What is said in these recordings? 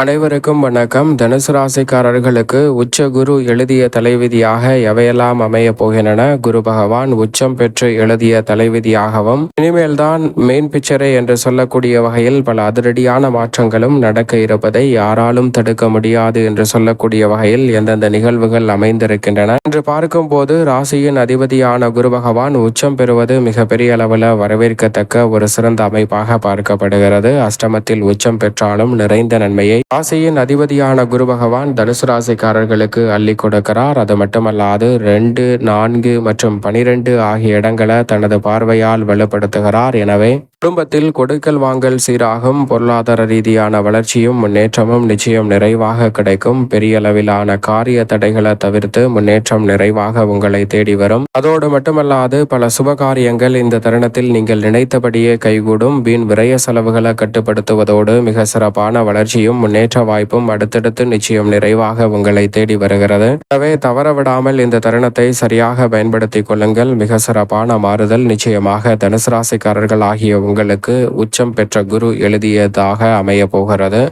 அனைவருக்கும் வணக்கம். தனுசு ராசிக்காரர்களுக்கு உச்ச குரு எழுதிய தலைவிதியாக எவையெல்லாம் அமைய போகின்றன? குரு பகவான் உச்சம் பெற்று எழுதிய தலைவிதியாகவும் இனிமேல்தான் மெயின் பிக்சரே என்று சொல்லக்கூடிய வகையில் பல அதிரடியான மாற்றங்களும் நடக்க இருப்பதை யாராலும் தடுக்க முடியாது என்று சொல்லக்கூடிய வகையில் எந்தெந்த நிகழ்வுகள் அமைந்திருக்கின்றன? என்று பார்க்கும்போது ராசியின் அதிபதியான குரு பகவான் உச்சம் பெறுவது மிகப்பெரிய அளவில் வரவேற்கத்தக்க ஒரு சிறந்த அமைப்பாக பார்க்கப்படுகிறது. அஷ்டமத்தில் உச்சம் பெற்றாலும் நிறைந்த நன்மையை ராசியின் அதிபதியான குரு பகவான் தனுசு ராசிக்காரர்களுக்கு அள்ளி கொடுக்கிறார். அது மட்டுமல்லாது ரெண்டு நான்கு மற்றும் பனிரெண்டு ஆகிய இடங்களை தனது பார்வையால் வலுப்படுத்துகிறார். எனவே குடும்பத்தில் கொடுக்கல் வாங்கல் சீராகும் பொருளாதார ரீதியான வளர்ச்சியும் முன்னேற்றமும் நிச்சயம் நிறைவாக கிடைக்கும். பெரிய அளவிலான காரிய தடைகளை தவிர்த்து முன்னேற்றம் நிறைவாக உங்களை தேடி வரும். அதோடு மட்டுமல்லாது பல சுபகாரியங்கள் இந்த தருணத்தில் நீங்கள் நினைத்தபடியே கைகூடும். வீண் விரய செலவுகளை கட்டுப்படுத்துவதோடு மிக சிறப்பான வளர்ச்சியும் முன்னேற்ற வாய்ப்பும் அடுத்தடுத்து நிச்சயம் நிறைவாக உங்களை தேடி வருகிறது. எனவே தவற விடாமல் இந்த தருணத்தை சரியாக பயன்படுத்திக் கொள்ளுங்கள். மிக சிறப்பான மாறுதல் நிச்சயமாக தனுசு ராசிக்காரர்கள் ஆகிய உங்களுக்கு உச்சம் பெற்ற குரு எழுதியதாக அமைய போகிறது.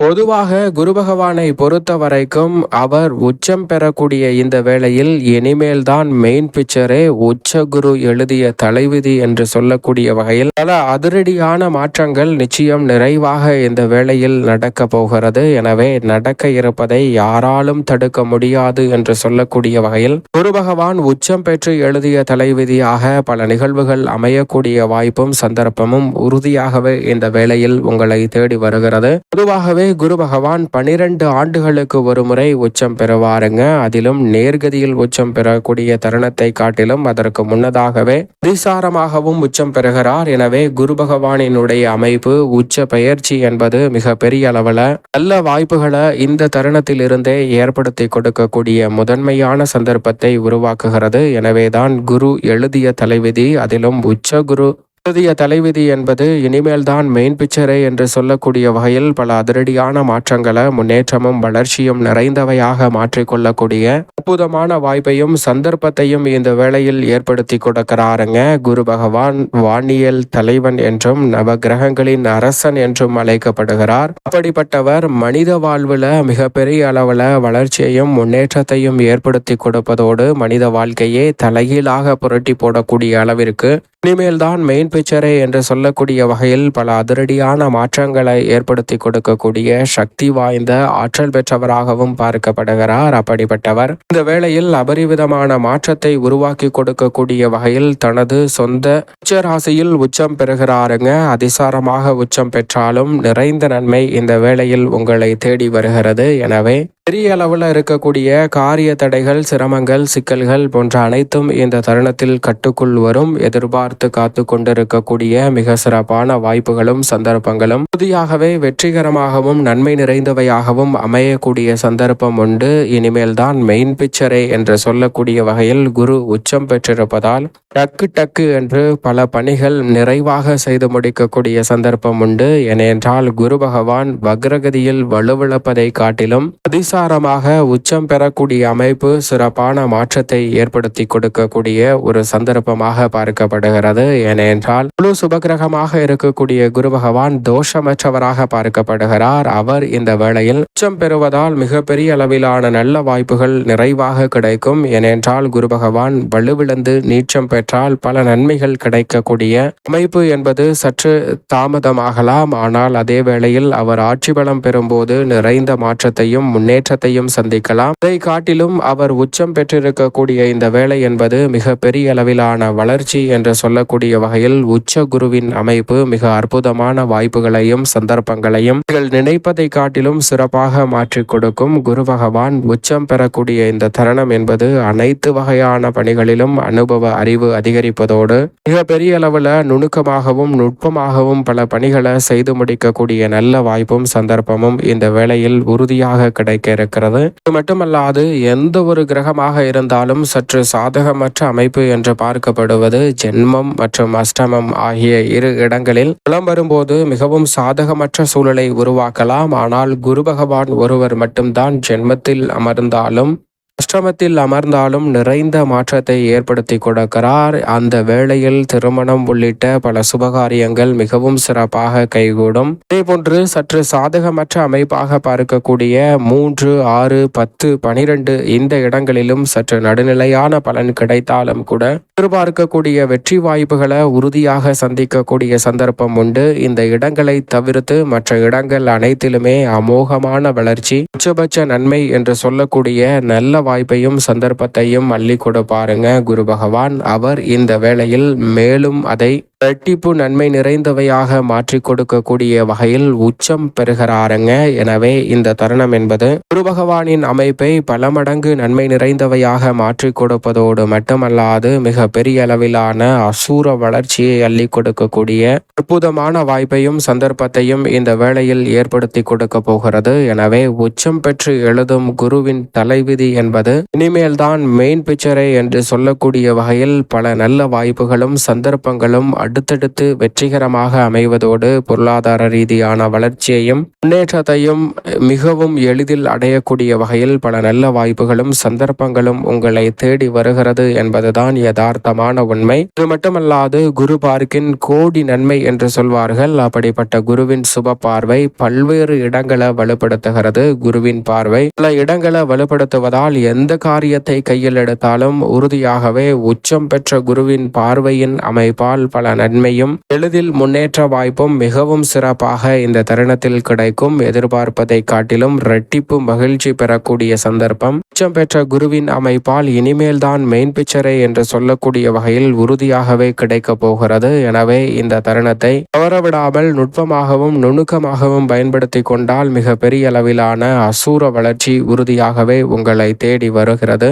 பொதுவாக குரு பகவானை பொறுத்த வரைக்கும் அவர் உச்சம் பெறக்கூடிய இந்த வேளையில் இனிமேல் தான் மெயின் பிக்சரே உச்ச குரு எழுதிய தலைவிதி என்று சொல்லக்கூடிய வகையில் பல அதிரடியான மாற்றங்கள் நிச்சயம் நிறைவாக இந்த வேளையில் நடக்க போகிறது. எனவே நடக்க இருப்பதை யாராலும் தடுக்க முடியாது என்று சொல்லக்கூடிய வகையில் குரு பகவான் உச்சம் பெற்று எழுதிய தலைவிதியாக பல நிகழ்வுகள் அமையக்கூடிய வாய்ப்பும் சந்தர்ப்பமும் உறுதியாகவே இந்த வேளையில் உங்களை தேடி வருகிறது. பொதுவாக பொதுவாகவே குரு பகவான் பனிரெண்டு ஆண்டுகளுக்கு ஒரு முறை உச்சம் பெறுவாருங்க. அதிலும் நேர்கதியில் உச்சம் பெறக்கூடிய தருணத்தை காட்டிலும் அதற்கு முன்னதாகவே அதிசாரமாகவும் உச்சம் பெறுகிறார். எனவே குரு பகவானினுடைய அமைப்பு உச்ச பயிற்சி என்பது மிக பெரிய அளவில் நல்ல வாய்ப்புகளை இந்த தருணத்தில் இருந்தே ஏற்படுத்தி கொடுக்கக்கூடிய முதன்மையான சந்தர்ப்பத்தை உருவாக்குகிறது. எனவேதான் குரு எழுதிய தலைவிதி அதிலும் உச்ச குரு புதிய தலைவிதி என்பது இனிமேல் தான் மெயின் பிக்சரே என்று சொல்லக்கூடிய வகையில் பல அதிரடியான மாற்றங்களை முன்னேற்றமும் வளர்ச்சியும் நிறைந்தவையாக மாற்றிக்கொள்ளக்கூடிய அற்புதமான வாய்ப்பையும் சந்தர்ப்பத்தையும் இந்த வேளையில் ஏற்படுத்தி கொடுக்கிறாருங்க. குரு பகவான் வானியல் தலைவன் என்றும் நவ கிரகங்களின் அரசன் என்றும் அழைக்கப்படுகிறார். அப்படிப்பட்டவர் மனித வாழ்வுல மிகப்பெரிய அளவுல வளர்ச்சியையும் முன்னேற்றத்தையும் ஏற்படுத்தி கொடுப்பதோடு மனித வாழ்க்கையே தலைகீழாக புரட்டி போடக்கூடிய அளவிற்கு இனிமேல் தான் மெயின் பிக்சரே என்று சொல்லக்கூடிய வகையில் பல அதிரடியான மாற்றங்களை ஏற்படுத்தி கொடுக்கக்கூடிய சக்தி வாய்ந்த ஆற்றல் பெற்றவராகவும் பார்க்கப்படுகிறார். அப்படிப்பட்டவர் இந்த வேளையில் அபரிவிதமான மாற்றத்தை உருவாக்கி கொடுக்கக்கூடிய வகையில் தனது சொந்த உச்ச ராசியில் உச்சம் பெறுகிறாருங்க. அதிசாரமாக உச்சம் பெற்றாலும் நிறைந்த நன்மை இந்த வேளையில் உங்களை தேடி வருகிறது. எனவே பெரிய அளவில் இருக்கக்கூடிய காரிய தடைகள் சிரமங்கள் சிக்கல்கள் போன்ற அனைத்தும் இந்த தருணத்தில் கட்டுக்குள் வரும். எதிர்பார்த்து காத்து கொண்டிருக்கக்கூடிய மிக சிறப்பான வாய்ப்புகளும் சந்தர்ப்பங்களும். புதியாகவே வெற்றிகரமாகவும் நன்மை நிறைந்தவையாகவும் அமையக்கூடிய சந்தர்ப்பம் உண்டு. இனிமேல் தான் மெயின் பிக்சரே என்று சொல்லக்கூடிய வகையில் குரு உச்சம் பெற்றிருப்பதால் டக்கு டக்கு என்று பல பணிகள் நிறைவாக செய்து முடிக்கக்கூடிய சந்தர்ப்பம் உண்டு. ஏனென்றால் குரு பகவான் வக்ரகதியில் வலுவிழப்பதை காட்டிலும் அதிச மின்சாரமாக உச்சம் பெறக்கூடிய அமைப்பு சிறப்பான மாற்றத்தை ஏற்படுத்தி கொடுக்கக்கூடிய ஒரு சந்தர்ப்பமாக பார்க்கப்படுகிறது. ஏனென்றால் முழு சுபகிரகமாக இருக்கக்கூடிய குரு பகவான் தோஷமற்றவராக பார்க்கப்படுகிறார். அவர் இந்த வேளையில் உச்சம் பெறுவதால் மிகப்பெரிய அளவிலான நல்ல வாய்ப்புகள் நிறைவாக கிடைக்கும். ஏனென்றால் குரு பகவான் வலுவிழந்து நீச்சம் பெற்றால் பல நன்மைகள் கிடைக்கக்கூடிய அமைப்பு என்பது சற்று தாமதமாகலாம். ஆனால் அதே வேளையில் அவர் ஆட்சி பலம் பெறும்போது நிறைந்த மாற்றத்தையும் முன்னேற்ற முன்னேற்றத்தையும் சந்திக்கலாம். இதை காட்டிலும் அவர் உச்சம் பெற்றிருக்கக்கூடிய இந்த வேலை என்பது மிக பெரிய அளவிலான வளர்ச்சி என்று சொல்லக்கூடிய வகையில் உச்ச குருவின் அமைப்பு மிக அற்புதமான வாய்ப்புகளையும் சந்தர்ப்பங்களையும் நீங்கள் நினைப்பதை காட்டிலும் சிறப்பாக மாற்றிக் கொடுக்கும் குரு பகவான் உச்சம் பெறக்கூடிய இந்த தருணம் என்பது அனைத்து வகையான பணிகளிலும் அனுபவ அறிவு அதிகரிப்பதோடு மிக பெரிய அளவில் நுணுக்கமாகவும் நுட்பமாகவும் பல பணிகளை செய்து முடிக்கக்கூடிய நல்ல வாய்ப்பும் சந்தர்ப்பமும் இந்த வேளையில் உறுதியாக கிடைக்க இருக்கிறது. இது மட்டுமல்லாது எந்த ஒரு கிரகமாக இருந்தாலும் சற்று சாதகமற்ற அமைப்பு என்று பார்க்கப்படுவது ஜென்மம் மற்றும் அஷ்டமம் ஆகிய இரு இடங்களில் புலம் வரும்போது மிகவும் சாதகமற்ற சூழலை உருவாக்கலாம். ஆனால் குரு பகவான் ஒருவர் மட்டும்தான் ஜென்மத்தில் அமர்ந்தாலும் அஷ்டமத்தில் அமர்ந்தாலும் நிறைந்த மாற்றத்தை ஏற்படுத்தி கொடுக்கிறார். அந்த வேளையில் திருமணம் உள்ளிட்ட பல சுபகாரியங்கள் மிகவும் சிறப்பாக கைகூடும். இதேபோன்று சற்று சாதகமற்ற அமைப்பாக பார்க்கக்கூடிய மூன்று ஆறு பத்து பனிரெண்டு இந்த இடங்களிலும் சற்று நடுநிலையான பலன் கிடைத்தாலும் கூட எதிர்பார்க்கக்கூடிய வெற்றி வாய்ப்புகளை உறுதியாக சந்திக்கக்கூடிய சந்தர்ப்பம் உண்டு. இந்த இடங்களை தவிர்த்து மற்ற இடங்கள் அனைத்திலுமே அமோகமான வளர்ச்சி உச்சபட்ச நன்மை என்று சொல்லக்கூடிய நல்ல வாய்ப்பையும் சந்தர்ப்பத்தையும் அள்ளி கொடுப்பாருங்க குரு பகவான். அவர் இந்த வேளையில் மேலும் அதை இரட்டிப்பு நன்மை நிறைந்தவையாக மாற்றி கொடுக்கக்கூடிய வகையில் உச்சம் பெறுகிறாருங்க. எனவே இந்த தருணம் என்பது குரு பகவானின் அமைப்பை பல மடங்கு நன்மை நிறைந்தவையாக மாற்றி கொடுப்பதோடு மட்டுமல்லாது மிக பெரிய அளவிலான அசூர வளர்ச்சியை அள்ளி கொடுக்கக்கூடிய அற்புதமான வாய்ப்பையும் சந்தர்ப்பத்தையும் இந்த வேளையில் ஏற்படுத்தி கொடுக்க போகிறது. எனவே உச்சம் பெற்று எழுதும் குருவின் தலைவிதி என்பது இனிமேல்தான் மெயின் பிக்சரே என்று சொல்லக்கூடிய வகையில் பல நல்ல வாய்ப்புகளும் சந்தர்ப்பங்களும் அடுத்தடுத்து வெற்றிகரமாக அமைவதோடு பொருளாதார ரீதியான வளர்ச்சியையும் முன்னேற்றத்தையும் மிகவும் எளிதில் அடையக்கூடிய வகையில் பல நல்ல வாய்ப்புகளும் சந்தர்ப்பங்களும் உங்களை தேடி வருகிறது என்பதுதான் யதார்த்தமான உண்மை. இது மட்டுமல்லாது குரு பார்க்கின் கோடி நன்மை என்று சொல்வார்கள். அப்படிப்பட்ட குருவின் சுப பார்வை பல்வேறு இடங்களை வலுப்படுத்துகிறது. குருவின் பார்வை பல இடங்களை வலுப்படுத்துவதால் எந்த காரியத்தை கையில் எடுத்தாலும் உறுதியாகவே உச்சம் பெற்ற குருவின் பார்வையின் அமைப்பால் பல நன்மையும் எளிதில் முன்னேற்ற வாய்ப்பும் மிகவும் சிறப்பாக இந்த தருணத்தில் கிடைக்கும். எதிர்பார்ப்பதை காட்டிலும் இரட்டிப்பு மகிழ்ச்சி பெறக்கூடிய சந்தர்ப்பம். உச்சம் பெற்ற குருவின் அமைப்பால் இனிமேல் தான் மெயின் பிக்சரே என்று சொல்லக்கூடிய வகையில் உறுதியாகவே கிடைக்க போகிறது. எனவே இந்த தருணத்தை தவறவிடாமல் நுட்பமாகவும் நுணுக்கமாகவும் பயன்படுத்தி கொண்டால் மிக பெரிய அளவிலான அசூர வளர்ச்சி உறுதியாகவே உங்களை தேடி வருகிறது.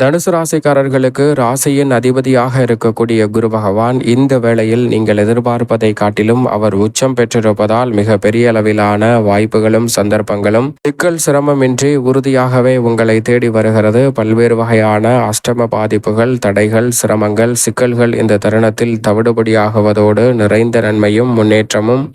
தனுசு ராசிக்காரர்களுக்கு ராசியின் அதிபதியாக இருக்கக்கூடிய குரு பகவான் இந்த வேளையில் நீங்கள் எதிர்பார்ப்பதை காட்டிலும் அவர் உச்சம் பெற்றிருப்பதால் மிக பெரிய அளவிலான வாய்ப்புகளும் சந்தர்ப்பங்களும் சிக்கல் சிரமமின்றி உறுதியாகவே உங்களை தேடி வருகிறது. பல்வேறு வகையான அஷ்டம பாதிப்புகள் தடைகள் சிரமங்கள் சிக்கல்கள் இந்த தருணத்தில் தவிடுபடியாகுவதோடு நிறைந்த நன்மையும் முன்னேற்றமும்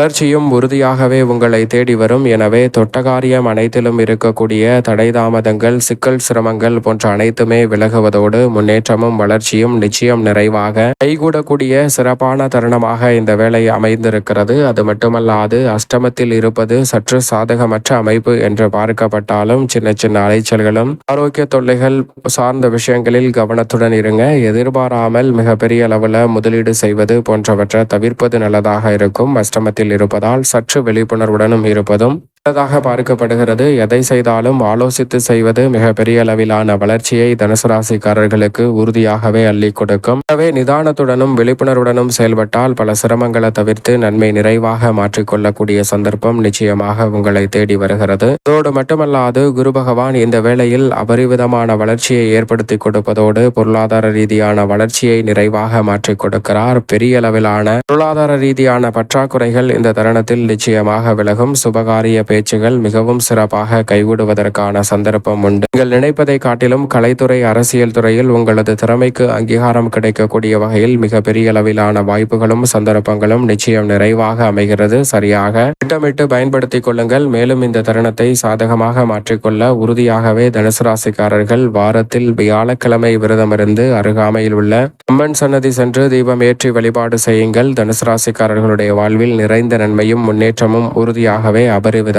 வளர்ச்சியும் உறுதியாகவே உங்களை தேடி வரும். எனவே தொட்டகாரியம் அனைத்திலும் இருக்கக்கூடிய தடைதாமதங்கள் சிக்கல் சிரமங்கள் போன்ற அனைத்துமே விலகுவதோடு முன்னேற்றமும் வளர்ச்சியும் நிச்சயம் நிறைவாக கைகூடக்கூடிய சிறப்பான தருணமாக இந்த வேலை அமைந்திருக்கிறது. அது மட்டுமல்லாது அஷ்டமத்தில் இருப்பது சற்று சாதகமற்ற அமைப்பு என்று பார்க்கப்பட்டாலும் சின்ன சின்ன அலைச்சல்களும் ஆரோக்கிய தொல்லைகள் சார்ந்த விஷயங்களில் கவனத்துடன் இருங்க. எதிர்பாராமல் மிகப்பெரிய அளவில் முதலீடு செய்வது போன்றவற்றை தவிர்ப்பது நல்லதாக இருக்கும். அஷ்டமத்தில் இருப்பதால் சற்று விழிப்புணர்வுடனும் இருப்பதும் நல்லதாக பார்க்கப்படுகிறது. எதை செய்தாலும் ஆலோசித்து செய்வது மிக பெரிய அளவிலான வளர்ச்சியை தனுசு ராசிக்காரர்களுக்கு உறுதியாகவே அள்ளி கொடுக்கும். எனவே நிதானத்துடனும் விழிப்புணர்வுடனும் செயல்பட்டால் பல சிரமங்களை தவிர்த்து நன்மை நிறைவாக மாற்றிக்கொள்ளக்கூடிய சந்தர்ப்பம் நிச்சயமாக உங்களை தேடி வருகிறது. அதோடு மட்டுமல்லாது குரு பகவான் இந்த வேளையில் அபரிவிதமான வளர்ச்சியை ஏற்படுத்தி கொடுப்பதோடு பொருளாதார ரீதியான வளர்ச்சியை நிறைவாக மாற்றிக் கொடுக்கிறார். பெரிய அளவிலான பொருளாதார ரீதியான பற்றாக்குறைகள் இந்த தருணத்தில் நிச்சயமாக விலகும். சுபகாரிய பேச்சுகள் மிகவும் சிறப்பாக கைகூடுவதற்கான சந்தர்ப்பம் உண்டு. நீங்கள் நினைப்பதை காட்டிலும் கலைத்துறை அரசியல் துறையில் உங்களது திறமைக்கு அங்கீகாரம் கிடைக்கக்கூடிய வகையில் மிக பெரிய அளவிலான வாய்ப்புகளும் சந்தர்ப்பங்களும் நிச்சயம் நிறைவாக அமைகிறது. சரியாக திட்டமிட்டு பயன்படுத்திக் கொள்ளுங்கள். மேலும் இந்த தருணத்தை சாதகமாக மாற்றிக்கொள்ள உறுதியாகவே தனுசு ராசிக்காரர்கள் வாரத்தில் வியாழக்கிழமை விரதமிருந்து அருகாமையில் உள்ள அம்மன் சன்னதி சென்று தீபம் ஏற்றி வழிபாடு செய்யுங்கள். தனுசு ராசிக்காரர்களுடைய வாழ்வில் நிறைந்த நன்மையும் முன்னேற்றமும் உறுதியாகவே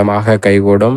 விதமாக கைகூடும்.